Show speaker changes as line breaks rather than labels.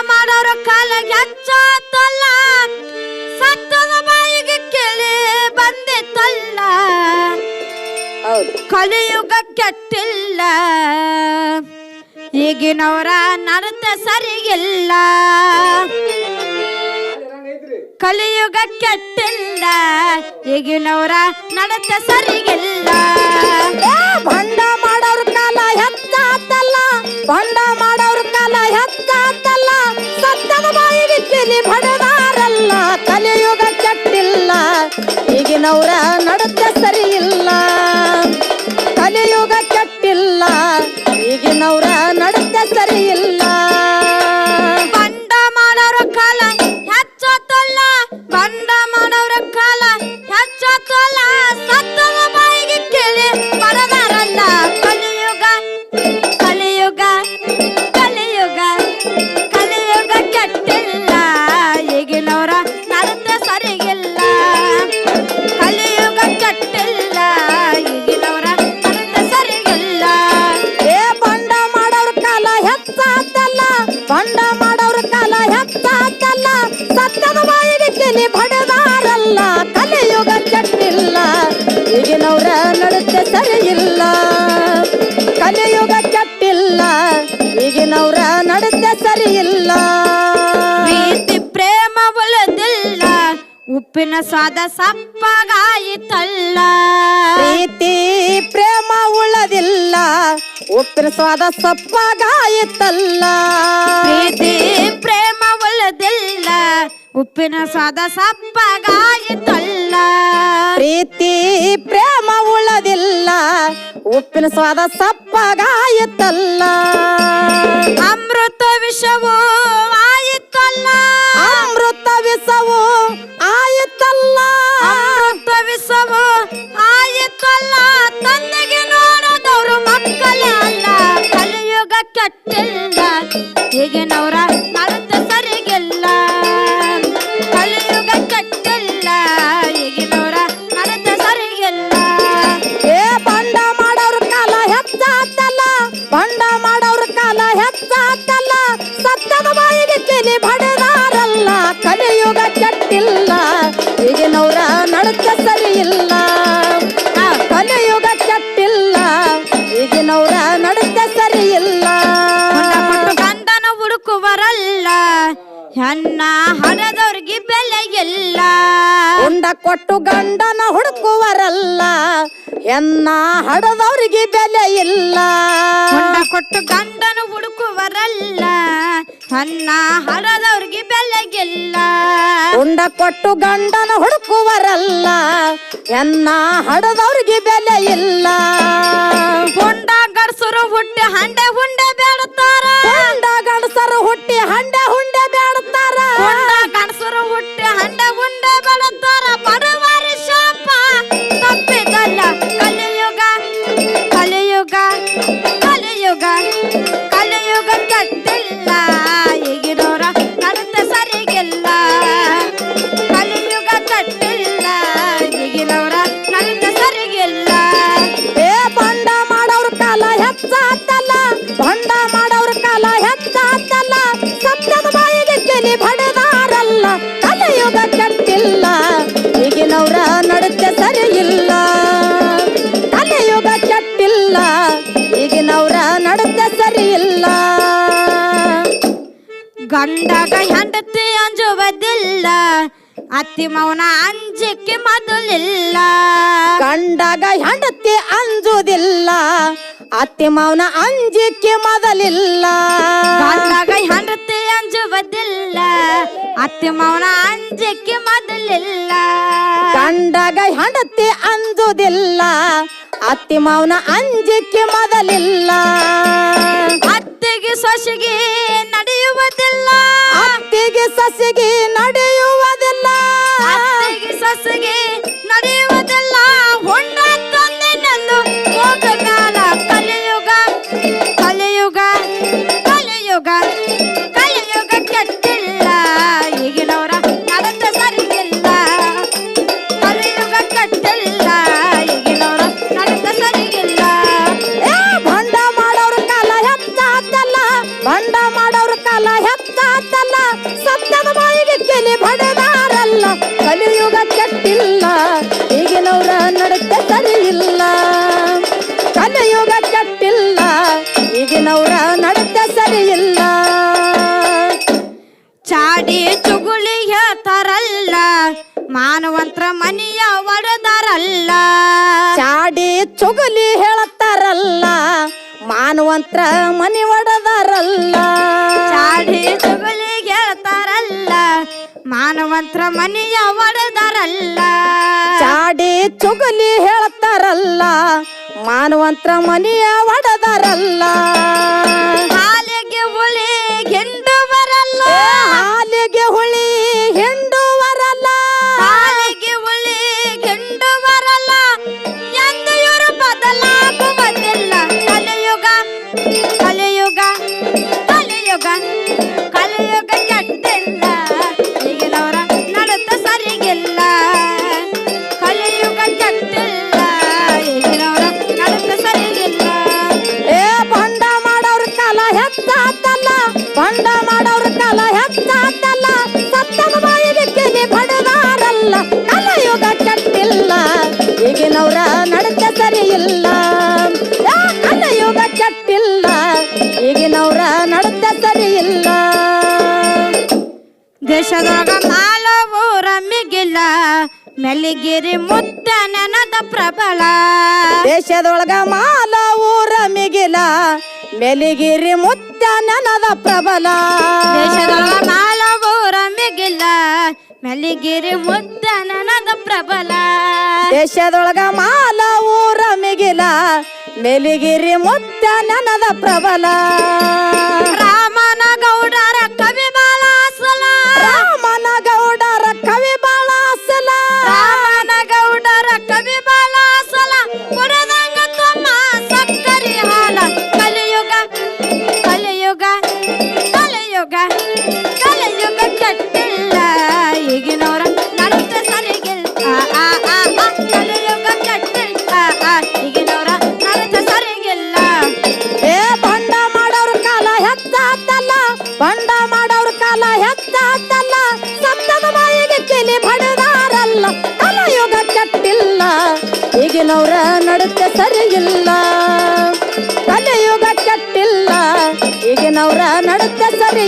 ಬಂಡ ಮಾಡೋರ ಕಾಲ ಹೆಚ್ಚಾತಲ್ಲ ಸತ್ತದ ಬಾಯಿಗೆ ಕೇಳಿ ಬಂದಿತ್ತಲ್ಲ
ಹೌದು.
ಕಲಿಯುಗ ಕೆಟ್ಟಿಲ್ಲ ಈಗಿನವರ ನಡತ ಸರಿಗಿಲ್ಲ. ಕಲಿಯುಗ ಕೆಟ್ಟಿಲ್ಲ ಈಗಿನವರ ನಡತ ಸರಿಗಿಲ್ಲ.
ಬಂಡ ಮಾಡೋರು ಕಾಲ ಹೆಚ್ಚಾತಲ್ಲ. ಭಂಡ ಬಡದಾರಲ್ಲ ಕಲಿಯುಗ ಕೆಟ್ಟಿಲ್ಲ ಈಗಿನವ್ರ
ಉಪ್ಪಿನ ಸ್ವಾದ ಸಪ್ಪಗಾಯಿತಲ್ಲ
ಪ್ರೀತಿ ಪ್ರೇಮ ಉಳದಿಲ್ಲ. ಉಪ್ಪಿನ ಸ್ವಾದ ಸಪ್ಪಗಾಯಿತಲ್ಲ
ಪ್ರೀತಿ ಪ್ರೇಮ ಉಳದಿಲ್ಲ. ಉಪ್ಪಿನ ಸ್ವಾದ ಸಪ್ಪಗಾಯಿತಲ್ಲ
ಪ್ರೀತಿ ಪ್ರೇಮ ಉಳದಿಲ್ಲ. ಉಪ್ಪಿನ ಸ್ವಾದ ಸಪ್ಪಗಾಯಿತಲ್ಲ
ಅಮೃತ ವಿಷವು ಹೆಣ್ಣ ಹಣದವ್ರಿಗೆ ಬೆಲೆ
ಉಂಡ ಕೊಟ್ಟು ಗಂಡನ ಹುಡುಕುವರಲ್ಲ ಎನ್ನ ಹಡದವ್ರಿಗೆ ಬೆಲೆ ಇಲ್ಲ.
ಹೊಂಡ ಕೊಟ್ಟು ಗಂಡನ ಹುಡುಕುವರಲ್ಲ ಅನ್ನ ಹಡದವ್ರಿಗೆ ಬೆಲೆಗಿಲ್ಲ.
ಉಂಡ ಕೊಟ್ಟು ಗಂಡನ ಹುಡುಕುವರಲ್ಲ ಎನ್ನ ಹಡದವ್ರಿಗೆ ಬೆಲೆ ಇಲ್ಲ.
ಹೊಂಡ ಗಡ್ಸರು ಹುಟ್ಟಿ ಹಂಡೆ ಹುಂಡೆ ಬೇಡುತ್ತಾರ
ಉಂಡ ಗಂಡಸರು ಹುಟ್ಟಿ ಹಂಡೆ ಹುಂಡೆ ಬೇಡುತ್ತಾರ
ಹೊಂಡ ಗಡಸರು ಹುಟ್ಟಿ ಹಂಡೆ ಹುಂಡೆ ಬೇಡುತ್ತಾರ মারবা ಕೆಟ್ಟಿಲ್ಲ ಈಗಿನವ್ರ ನಡತೆ
ಸರಿ ಇಲ್ಲ.
ಗಂಡಗ ಹೆಂಡತಿ ಅಂಜುವುದಿಲ್ಲ. ಅತ್ತಿ ಮೌನ ಅಂಜಿಕೆ ಮೊದಲಿಲ್ಲ.
ಗಂಡಗ ಹೆಂಡತಿ ಅಂಜುವುದಿಲ್ಲ. ಅತ್ತಿ ಮೌನ ಅಂಜಿಕೆ ಮೊದಲಿಲ್ಲ.
ಗಂಡಗ ಹೆಂಡತಿ ಅಂಜುವುದಿಲ್ಲ. ಅತ್ತಿ ಮೌನ ಅಂಜಿಕೆ ಮೊದಲಿಲ್ಲ.
ಗಂಡಗ ಹೆಂಡತಿ ಅಂಜುದಿಲ್ಲ ಅತ್ತಿ ಮಾವನ ಅಂಜಿಕೆ ಮೊದಲಿಲ್ಲ.
ಅತ್ತಿಗೆ ಸೊಸೆಗೆ ನಡೆಯುವುದಿಲ್ಲ.
ಅತ್ತಿಗೆ ಸಸಿಗೆ
ಮಾನವಂತ್ರ ಮನಿಯ ಒಡೆದಾರಲ್ಲ
ಚಾಡಿ ಚುಗುಲಿ ಹೇಳತ್ತಾರಲ್ಲ ಮಾನವಂತ್ರ ಮನೆ ಒಡದಾರಲ್ಲ
ಚಾಡಿ ಚುಗುಲಿ ಹೇಳ್ತಾರಲ್ಲ ಮಾನವಂತ್ರ ಮನಿಯ ಒಡೆದಾರಲ್ಲ
ಚಾಡಿ ಚುಗುಲಿ ಹೇಳ್ತಾರಲ್ಲ ಮಾನವಂತ್ರ ಮನಿಯ ಒಡದಾರಲ್ಲ
ದೇಶದೊಳಗ ಮಾಲವೂರ ರಮ್ಮಿಗಿಲ್ಲ ಮೆಲ್ಲಿಗಿರಿ ಮುತ್ತ ನೆನದ ಪ್ರಬಲ.
ದೇಶದೊಳಗ ಮಾಲ ಊರ ಮಿಗಿಲ ಮೆಲಿಗಿರಿ ಮುತ್ತ ನೆನದ ಪ್ರಬಲ.
ದೇಶದೊಳಗ ಮಾಲವೂರ ರಮ್ಮಿಗಿಲ್ಲ ಮೆಲ್ಲಿಗಿರಿ ಮುತ್ತ ನೆನದ ಪ್ರಬಲ.
ದೇಶದೊಳಗ ಮಾಲ ಊರ ಮಿಗಿಲ ಮೆಲಿಗಿರಿ ಮುತ್ತ ನೆನದ ಪ್ರಬಲ.
ರಾಮನ ಗೌಡರ
Правда? ಕಾಲ ಹೆಚ್ಚಾತಲ್ಲ ಸತ್ತದ ಬಾಯಿಗೆ ಕಿಲಿ ಬಡದಾರಲ್ಲ ಕಲಯುಗ ಕೆಟ್ಟಿಲ್ಲ ಈಗಿನವ್ರ ನಡುತ್ತೆ ಸರಿ ಇಲ್ಲ ಕಲಿಯುಗ ಕೆಟ್ಟಿಲ್ಲ ಈಗಿನವ್ರ ನಡತೆ ಸರಿ